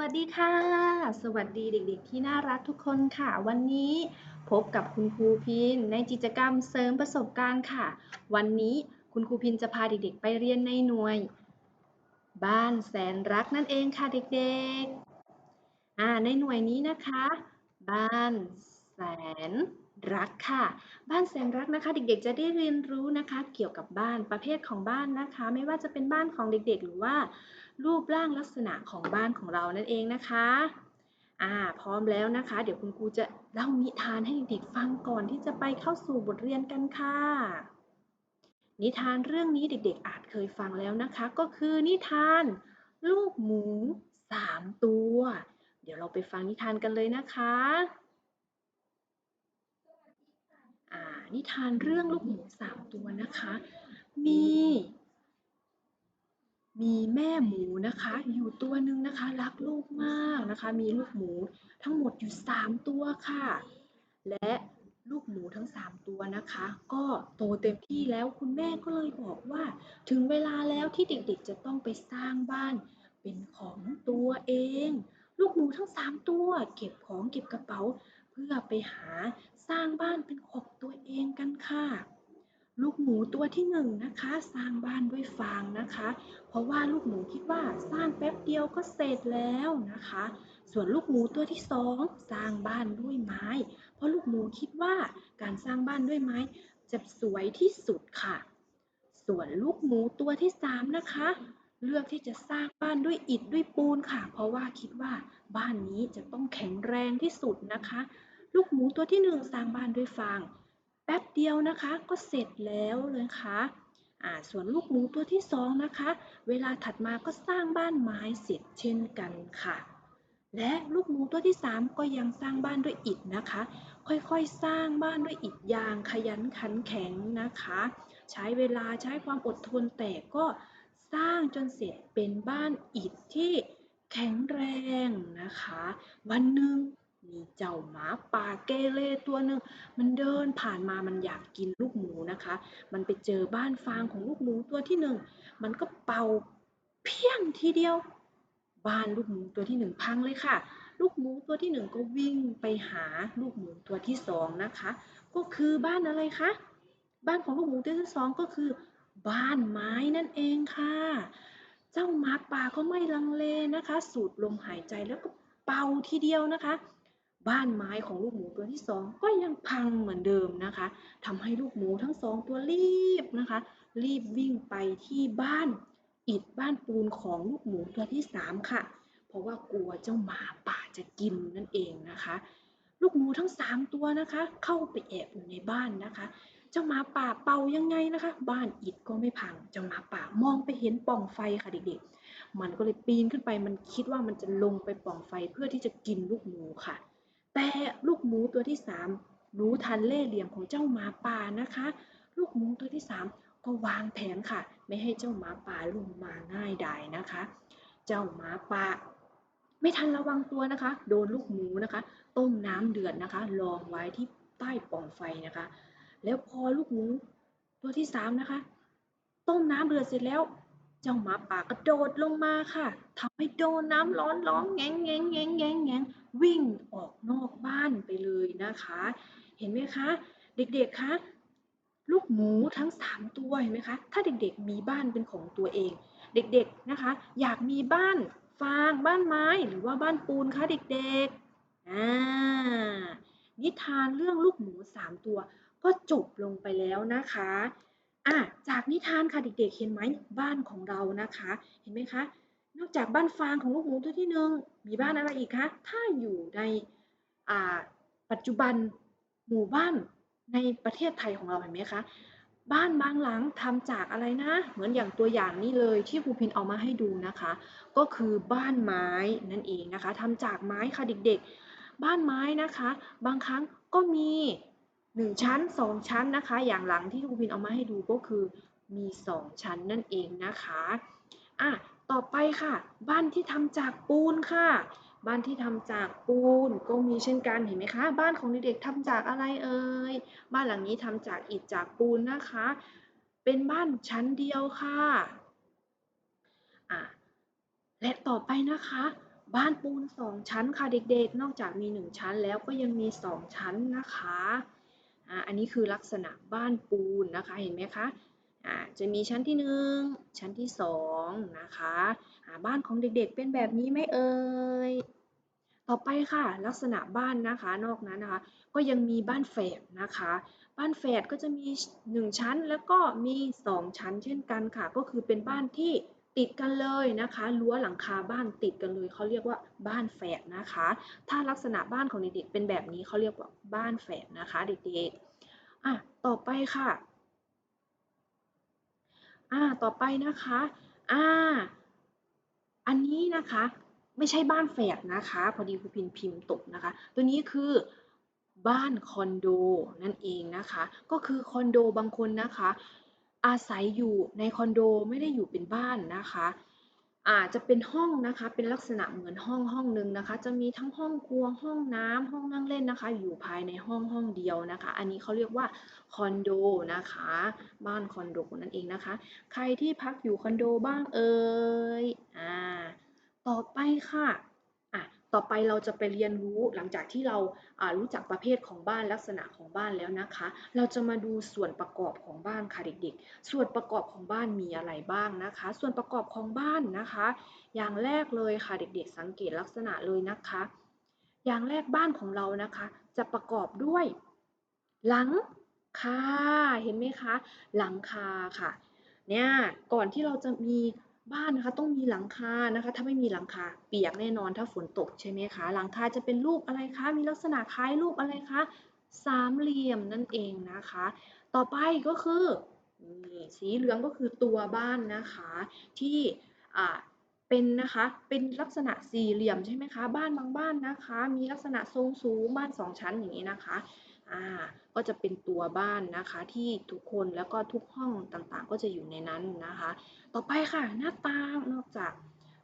วัสดีค่ะ สวัสดีเด็กๆ ที่น่ารักทุกคนค่ะ วันนี้พบกับคุณครูพินในกิจกรรมเสริมประสบการณ์ค่ะ วันนี้คุณครูพินจะพาเด็กๆ ไปเรียนในหน่วย บ้านแสนรักนั่นเองค่ะเด็กๆอ่าในหน่วยนี้นะคะ บ้านแสนรักค่ะ บ้านแสนรักนะคะ เด็กๆ จะได้เรียนรู้นะคะ เกี่ยวกับบ้านประเภทของบ้านนะคะ ไม่ว่าจะเป็นบ้านของเด็กๆ หรือว่า รูปร่างลักษณะของบ้านของเรานั่นเองนะคะอ่าพร้อมแล้วนะคะ เดี๋ยวคุณครูจะเล่านิทานให้เด็กๆฟังก่อนที่จะไปเข้าสู่บทเรียนกันค่ะ นิทานเรื่องนี้เด็กๆ อาจเคยฟังแล้วนะคะ ก็คือนิทาน ลูกหมูสามตัว เดี๋ยวเราไปฟังนิทานกันเลยนะคะอ่านิทานเรื่องลูกหมูสามตัวนะคะ มี มีแม่หมูนะคะ อยู่ตัวหนึ่งนะคะ รักลูกมากนะคะ มีลูกหมูทั้งหมดอยู่ 3 ตัวค่ะ และลูกหมูทั้ง 3 ตัวนะคะ ก็โตเต็มที่แล้วคุณแม่ก็เลยบอกว่า ถึงเวลาแล้วที่เด็กๆจะต้องไปสร้างบ้านเป็นของตัวเอง ลูกหมูทั้ง 3 ตัว เก็บของเก็บกระเป๋า เพื่อไปหาสร้างบ้านเป็นของตัวเองกันค่ะ ลูกหมูตัวที่หนึ่งนะคะ สร้างบ้านด้วยฟางนะคะ เพราะว่าลูกหมูคิดว่าสร้างแป๊บเดียวก็เสร็จแล้วนะคะ ส่วนลูกหมูตัวที่สองสร้างบ้านด้วยไม้ เพราะลูกหมูคิดว่าการสร้างบ้านด้วยไม้จะสวยที่สุดค่ะ ส่วนลูกหมูตัวที่สามนะคะ เลือกที่จะสร้างบ้านด้วยอิฐด้วยปูนค่ะ เพราะว่าคิดว่าบ้านนี้จะต้องแข็งแรงที่สุดนะคะ ลูกหมูตัวที่หนึ่งสร้างบ้านด้วยฟาง แป๊บเดียวนะคะก็เสร็จแล้วเลยค่ะอ่าส่วนลูกหมูตัวที่สองนะคะ เวลาถัดมาก็สร้างบ้านไม้เสร็จเช่นกันค่ะ และลูกหมูตัวที่สามก็ยังสร้างบ้านด้วยอิฐนะคะ ค่อยๆสร้างบ้านด้วยอิฐยางขยันขันแข็งนะคะ ใช้เวลาใช้ความอดทนแต่ก็สร้างจนเสร็จเป็นบ้านอิฐที่แข็งแรงนะคะ วันหนึ่ง มีเจ้าหมาป่าเกเรตัวหนึ่งมันเดินผ่านมามันอยากกินลูกหมูนะคะ มันไปเจอบ้านฟางของลูกหมูตัวที่หนึ่งมันก็เป่าเพี้ยงทีเดียว บ้านลูกหมูตัวที่หนึ่งพังเลยค่ะ ลูกหมูตัวที่หนึ่งก็วิ่งไปหาลูกหมูตัวที่สองนะคะ ก็คือบ้านอะไรคะบ้านของลูกหมูตัวที่สองก็คือ บ้านไม้นั่นเองค่ะ เจ้าหมาป่าก็ไม่ลังเลนะคะ สูดลมหายใจแล้วก็เป่าทีเดียวนะคะ บ้านไม้ของลูกหมูตัวที่สองก็ยังพังเหมือนเดิมนะคะทำให้ลูกหมูทั้งสองตัวรีบนะคะ รีบวิ่งไปที่บ้านอิฐบ้านปูนของลูกหมูตัวที่สามค่ะ เพราะว่ากลัวเจ้าหมาป่าจะกินนั่นเองนะคะ ลูกหมูทั้งสามตัวนะคะ เข้าไปแอบอยู่ในบ้านนะคะ เจ้าหมาป่าเป่ายังไงนะคะ บ้านอิฐก็ไม่พัง เจ้าหมาป่ามองไปเห็นปล่องไฟค่ะเด็กๆ มันก็เลยปีนขึ้นไปมันคิดว่ามันจะลงไปปล่องไฟเพื่อที่จะกินลูกหมูค่ะ แต่ลูกหมูตัวที่สามรู้ทันเล่เหลี่ยมของเจ้าหมาป่านะคะ ลูกหมูตัวที่สามก็วางแผนค่ะ ไม่ให้เจ้าหมาป่าลงมาง่ายดายนะคะ เจ้าหมาป่าไม่ทันระวังตัวนะคะ โดนลูกหมูนะคะ ต้มน้ำเดือดนะคะรองไว้ที่ใต้ปล่องไฟนะคะ แล้วพอลูกหมูตัวที่สามนะคะ ต้มน้ำเดือดเสร็จแล้ว เจ้าหมาป่ากระโดดลงมาค่ะทำให้โดนน้ำร้อนร้องแงงแงงแงงแงงแงงวิ่งออกนอกบ้านไปเลยนะคะ เห็นไหมคะ เด็กๆคะลูกหมูทั้ง 3 ตัวเห็นไหมคะ ถ้าเด็กๆมีบ้านเป็นของตัวเอง เด็กๆนะคะ อยากมีบ้านฟางบ้านไม้หรือว่าบ้านปูนคะเด็กๆอ่านิทานเรื่องลูกหมู 3 ตัว ก็จบลงไปแล้วนะคะ อะจากนิทานค่ะเด็กๆ เห็นไหมบ้านของเรานะคะ เห็นไหมคะ นอกจากบ้านฟางของลูกหมูตัวที่หนึ่งมีบ้านอะไรอีกคะ ถ้าอยู่ในอ่าปัจจุบันหมู่บ้านในประเทศไทยของเราเห็นไหมคะบ้านบางหลังทำจากอะไรนะ เหมือนอย่างตัวอย่างนี้เลยที่ครูพินเอามาให้ดูนะคะ ก็คือบ้านไม้นั่นเองนะคะทำจากไม้ค่ะเด็กๆ บ้านไม้นะคะ บางครั้งก็มี หนึ่งชั้นสองชั้นนะคะ อย่างหลังที่ครูพินเอามาให้ดูก็คือมีสองชั้นนั่นเองนะคะอะต่อไปค่ะ บ้านที่ทำจากปูนค่ะ บ้านที่ทำจากปูนก็มีเช่นกันเห็นไหมคะ บ้านของเด็กๆทำจากอะไรเอ่ยบ้านหลังนี้ทำจากอิฐจากปูนนะคะ เป็นบ้านชั้นเดียวค่ะอะและต่อไปนะคะ บ้านปูนสองชั้นค่ะเด็กๆ นอกจากมีหนึ่งชั้นแล้วก็ยังมีสองชั้นนะคะ อันนี้คือลักษณะบ้านปูนนะคะเห็นไหมคะจะมีชั้นที่หนึ่งชั้นที่สองนะคะบ้านของเด็กๆเป็นแบบนี้ไหมเอ่ยต่อไปค่ะลักษณะบ้านนะคะนอกนั้นนะคะก็ยังมีบ้านแฝดนะคะ บ้านแฝดก็จะมี 1 ชั้นแล้วก็มี 2 ชั้นเช่นกันค่ะ ก็คือเป็นบ้านที่ ติดกันเลยนะคะรั้วหลังคาบ้านติดกันเลยเขาเรียกว่าบ้านแฝดนะคะ ถ้าลักษณะบ้านของเด็กๆเป็นแบบนี้เขาเรียกว่าบ้านแฝดนะคะเด็กๆอะต่อไปค่ะอ่าต่อไปนะคะอ่าอันนี้นะคะไม่ใช่บ้านแฝดนะคะ พอดีครูพินพิมพ์ตกนะคะ ตัวนี้คือบ้านคอนโดนั่นเองนะคะ ก็คือคอนโดบางคนนะคะ อาศัยอยู่ในคอนโดไม่ได้อยู่เป็นบ้านนะคะอาจจะเป็นห้องนะคะเป็นลักษณะเหมือนห้องห้องหนึ่งนะคะ จะมีทั้งห้องครัวห้องน้ำห้องนั่งเล่นนะคะ อยู่ภายในห้องห้องเดียวนะคะ อันนี้เขาเรียกว่าคอนโดนะคะ บ้านคอนโดนั่นเองนะคะ ใครที่พักอยู่คอนโดบ้างเอ่ยอ่าต่อไปค่ะ ต่อไปเราจะไปเรียนรู้หลังจากที่เรารู้จักประเภทของบ้านลักษณะของบ้านแล้วนะคะ เราจะมาดูส่วนประกอบของบ้านค่ะเด็กๆ ส่วนประกอบของบ้านมีอะไรบ้างนะคะ ส่วนประกอบของบ้านนะคะ อย่างแรกเลยค่ะเด็กๆ สังเกตลักษณะเลยนะคะ อย่างแรกบ้านของเรานะคะ จะประกอบด้วย หลังคาเห็นไหมคะ หลังคาค่ะเนี่ยก่อนที่เราจะมี บ้านนะคะต้องมีหลังคานะคะ ถ้าไม่มีหลังคาเปียกแน่นอนถ้าฝนตกใช่ไหมคะ หลังคาจะเป็นรูปอะไรคะ มีลักษณะคล้ายรูปอะไรคะสามเหลี่ยมนั่นเองนะคะ ต่อไปก็คือสีเหลืองก็คือตัวบ้านนะคะที่เป็นนะคะเป็นลักษณะสี่เหลี่ยมใช่ไหมคะ บ้านบางบ้านนะคะ มีลักษณะทรงสูงบ้านสองชั้นอย่างนี้นะคะ อ่าก็จะเป็นตัวบ้านนะคะที่ทุกคนแล้วก็ทุกห้องต่างๆ ก็จะอยู่ในนั้นนะคะ ต่อไปค่ะหน้าต่างนอกจาก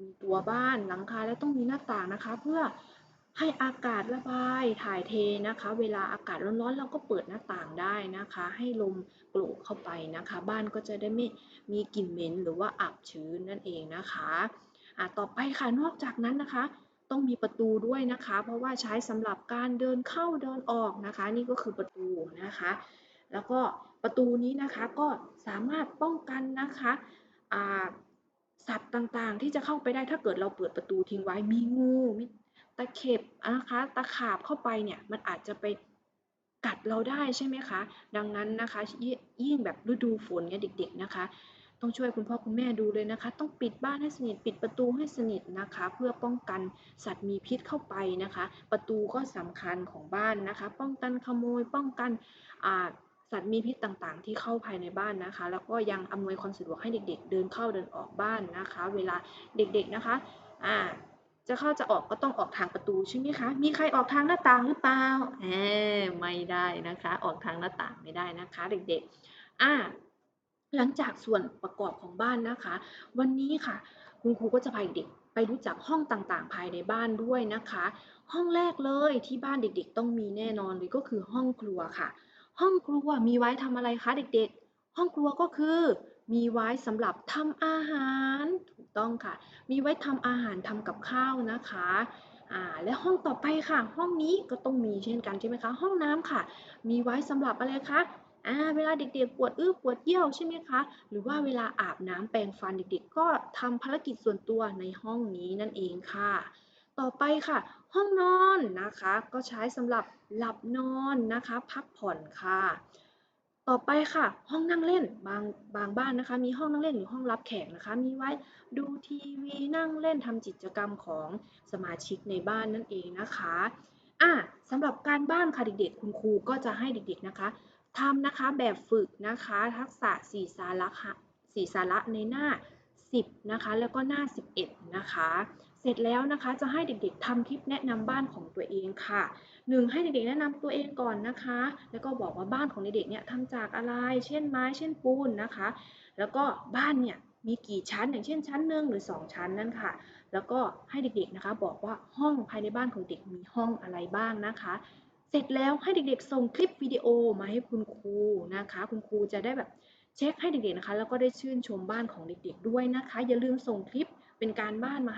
มีตัวบ้านหลังคาแล้วต้องมีหน้าต่างนะคะ เพื่อให้อากาศระบายถ่ายเทนะคะ เวลาอากาศร้อนๆ เราก็เปิดหน้าต่างได้นะคะ ให้ลมโกรกเข้าไปนะคะ บ้านก็จะได้ไม่มีกลิ่นเหม็นหรือว่าอับชื้นนั่นเองนะคะอ่าต่อไปค่ะนอกจากนั้นนะคะ ต้องมีประตูด้วยนะคะ เพราะว่าใช้สำหรับการเดินเข้าเดินออกนะคะ นี่ก็คือประตูนะคะ แล้วก็ประตูนี้นะคะก็สามารถป้องกันนะคะสัตว์ต่างๆ ที่จะเข้าไปได้ถ้าเกิดเราเปิดประตูทิ้งไว้มีงูมีตะเข็บนะคะตะขาบเข้าไปเนี่ยมันอาจจะไปกัดเราได้ใช่ไหมคะ ดังนั้นนะคะยิ่งแบบฤดูฝนเนี่ยเด็ก ๆนะคะ ต้องช่วยคุณพ่อคุณแม่ดูเลยนะคะ ต้องปิดบ้านให้สนิท ปิดประตูให้สนิทนะคะ เพื่อป้องกันสัตว์มีพิษเข้าไปนะคะ ประตูก็สำคัญของบ้านนะคะ ป้องกันขโมย ป้องกันสัตว์มีพิษต่างๆ ที่เข้าภายในบ้านนะคะ แล้วก็ยังอำนวยความสะดวกให้เด็ก ๆ เดินเข้าเดินออกบ้านนะคะ เวลาเด็กๆนะคะอ่าจะเข้าจะออกก็ต้องออกทางประตูใช่ไหมคะ มีใครออกทางหน้าต่างหรือเปล่าแหมไม่ได้นะคะ ออกทางหน้าต่างไม่ได้นะคะ เด็กๆ อ่า หลังจากส่วนประกอบของบ้านนะคะ วันนี้ค่ะ คุณครูก็จะพาเด็กไปรู้จักห้องต่างๆ ภายในบ้านด้วยนะคะ ห้องแรกเลยที่บ้านเด็กๆ ต้องมีแน่นอนเลยก็คือห้องครัวค่ะ ห้องครัวมีไว้ทำอะไรคะเด็กๆ ห้องครัวก็คือ มีไว้สำหรับทำอาหาร ถูกต้องค่ะ มีไว้ทำอาหารทำกับข้าวนะคะอ่าและห้องต่อไปค่ะ ห้องนี้ก็ต้องมีเช่นกันใช่ไหมคะ ห้องน้ำค่ะ มีไว้สำหรับอะไรคะ อ่าเวลาเด็กๆ ปวดอื้อปวดเยี่ยวใช่ไหมคะ หรือว่าเวลาอาบน้ำแปรงฟันเด็กๆ ก็ทำภารกิจส่วนตัวในห้องนี้นั่นเองค่ะ ต่อไปค่ะ ห้องนอนนะคะ ก็ใช้สำหรับหลับนอนนะคะ พักผ่อนค่ะ ต่อไปค่ะ ห้องนั่งเล่นบางบางบ้านนะคะ มีห้องนั่งเล่นหรือห้องรับแขกนะคะ มีไว้ดูทีวีนั่งเล่นทำกิจกรรมของสมาชิกในบ้านนั่นเองนะคะอะสำหรับการบ้านค่ะเด็กๆ คุณครูก็จะให้เด็กๆนะคะ ทำนะคะแบบฝึกนะคะ ทักษะสี่สาระค่ะสี่สาระในหน้า 10 นะคะ แล้วก็หน้า 11 นะคะ เสร็จแล้วนะคะจะให้เด็กๆทำคลิปแนะนำบ้านของตัวเองค่ะหนึ่งให้เด็กๆแนะนำตัวเองก่อนนะคะ แล้วก็บอกว่าบ้านของเด็กๆเนี่ยทำจากอะไร เช่นไม้ เช่นปูนนะคะ แล้วก็บ้านเนี่ยมีกี่ชั้นอย่างเช่นชั้นหนึ่งหรือ 2 ชั้นนั่นค่ะ แล้วก็ให้เด็กๆนะคะ บอกว่าห้องภายในบ้านของเด็กมีห้องอะไรบ้างนะคะ เสร็จแล้วให้เด็กๆ ส่งคลิปวิดีโอมาให้คุณครูนะคะ คุณครูจะได้แบบเช็คให้เด็กๆนะคะ แล้วก็ได้ชื่นชมบ้านของเด็กๆด้วยนะคะ อย่าลืมส่งคลิปเป็นการบ้านมาให้